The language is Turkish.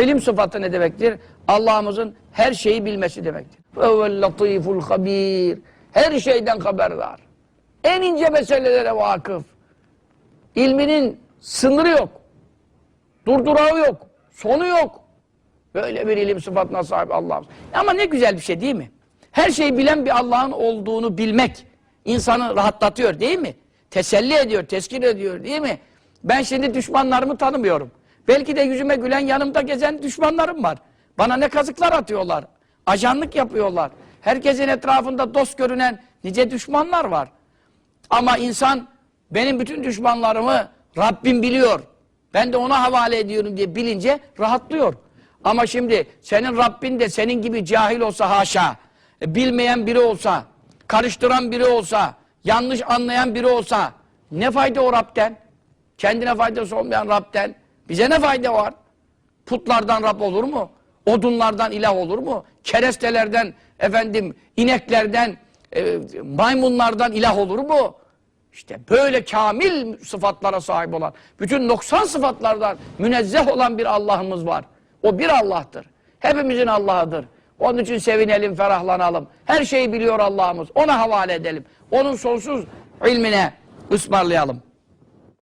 İlim sıfatı ne demektir? Allah'ımızın her şeyi bilmesi demektir. Fevel latiful habir. Her şeyden haberdar. En ince meselelere vakıf. İlminin sınırı yok. Durdurağı yok. Sonu yok. Böyle bir ilim sıfatına sahip Allah'ımız. Ama ne güzel bir şey değil mi? Her şeyi bilen bir Allah'ın olduğunu bilmek insanı rahatlatıyor değil mi? Teselli ediyor, teskin ediyor değil mi? Ben şimdi düşmanlarımı tanımıyorum. Belki de yüzüme gülen yanımda gezen düşmanlarım var. Bana ne kazıklar atıyorlar. Ajanlık yapıyorlar. Herkesin etrafında dost görünen nice düşmanlar var. Ama insan benim bütün düşmanlarımı Rabbim biliyor. Ben de ona havale ediyorum diye bilince rahatlıyor. Ama şimdi senin Rabbin de senin gibi cahil olsa haşa, e, bilmeyen biri olsa, karıştıran biri olsa, yanlış anlayan biri olsa ne fayda o Rab'den? Kendine faydası olmayan Rab'den bize ne fayda var? Putlardan Rab olur mu? Odunlardan ilah olur mu? Kerestelerden, efendim, ineklerden, e, maymunlardan ilah olur mu? İşte böyle kamil sıfatlara sahip olan, bütün noksan sıfatlardan münezzeh olan bir Allah'ımız var. O bir Allah'tır. Hepimizin Allah'ıdır. Onun için sevinelim, ferahlanalım. Her şeyi biliyor Allah'ımız. Ona havale edelim. Onun sonsuz ilmine ısmarlayalım.